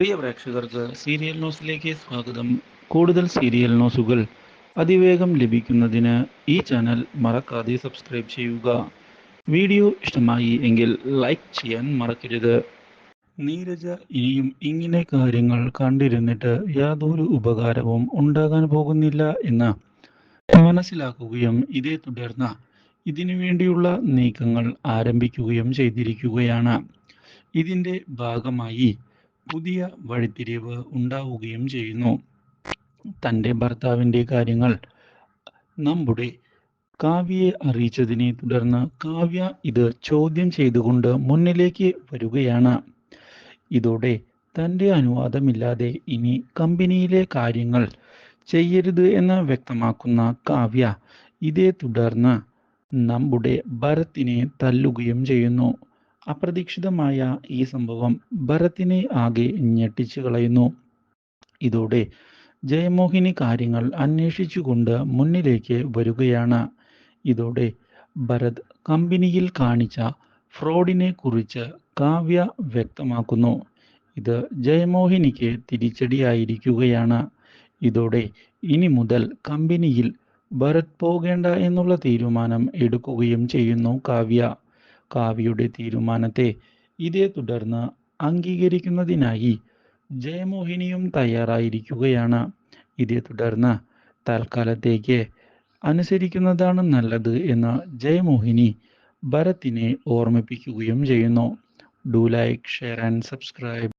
പ്രിയ പ്രേക്ഷകർക്ക് സീരിയൽ ന്യൂസിലേക്ക് സ്വാഗതം. കൂടുതൽ സീരിയൽ ന്യൂസുകൾ അതിവേഗം ലഭിക്കുന്നതിന് ഈ ചാനൽ മറക്കാതെ സബ്സ്ക്രൈബ് ചെയ്യുക. വീഡിയോ ഇഷ്ടമായി എങ്കിൽ ലൈക്ക് ചെയ്യാൻ മറക്കരുത്. നീരജ ഇനിയും ഇങ്ങനെ കാര്യങ്ങൾ കണ്ടിരുന്നിട്ട് യാതൊരു ഉപകാരവും ഉണ്ടാകാൻ പോകുന്നില്ല എന്ന് മനസ്സിലാക്കുകയും ഇതേ തുടർന്ന് ഇതിനു വേണ്ടിയുള്ള നീക്കങ്ങൾ ആരംഭിക്കുകയും ചെയ്തിരിക്കുകയാണ്. ഇതിന്റെ ഭാഗമായി പുതിയ വഴിത്തിരിവ് ഉണ്ടാവുകയും ചെയ്യുന്നു. തന്റെ ഭർത്താവിന്റെ കാര്യങ്ങൾ നമ്മുടെ കാവ്യയെ അറിയിച്ചതിനെ തുടർന്ന് കാവ്യ ഇത് ചോദ്യം ചെയ്തുകൊണ്ട് മുന്നിലേക്ക് വരികയാണ്. ഇതോടെ തന്റെ അനുവാദമില്ലാതെ ഇനി കമ്പനിയിലെ കാര്യങ്ങൾ ചെയ്യരുത് എന്ന് വ്യക്തമാക്കുന്ന കാവ്യ ഇതേ തുടർന്ന് നമ്മുടെ ഭരത്തിനെ തല്ലുകയും ചെയ്യുന്നു. അപ്രതീക്ഷിതമായ ഈ സംഭവം ഭരത്തിനെ ആകെ ഞെട്ടിച്ചു കളയുന്നു. ഇതോടെ ജയമോഹിനി കാര്യങ്ങൾ അന്വേഷിച്ചുകൊണ്ട് മുന്നിലേക്ക് വരികയാണ്. ഇതോടെ ഭരത് കമ്പനിയിൽ കാണിച്ച ഫ്രോഡിനെ കുറിച്ച് കാവ്യ വ്യക്തമാക്കുന്നു. ഇത് ജയമോഹിനിക്ക് തിരിച്ചടിയായിരിക്കുകയാണ്. ഇതോടെ ഇനി മുതൽ കമ്പനിയിൽ ഭരത് പോകേണ്ട എന്നുള്ള തീരുമാനം എടുക്കുകയും ചെയ്യുന്നു കാവ്യ. കാവ്യയുടെ തീരുമാനത്തെ ഇതേ തുടർന്ന് അംഗീകരിക്കുന്നതിനായി ജയമോഹിനിയും തയ്യാറായിരിക്കുകയാണ്. ഇതേ തുടർന്ന് തൽക്കാലത്തേക്ക് അനുസരിക്കുന്നതാണ് നല്ലത് എന്ന് ജയമോഹിനി ഭരത്തിനെ ഓർമ്മിപ്പിക്കുകയും ചെയ്യുന്നു. Do like share and subscribe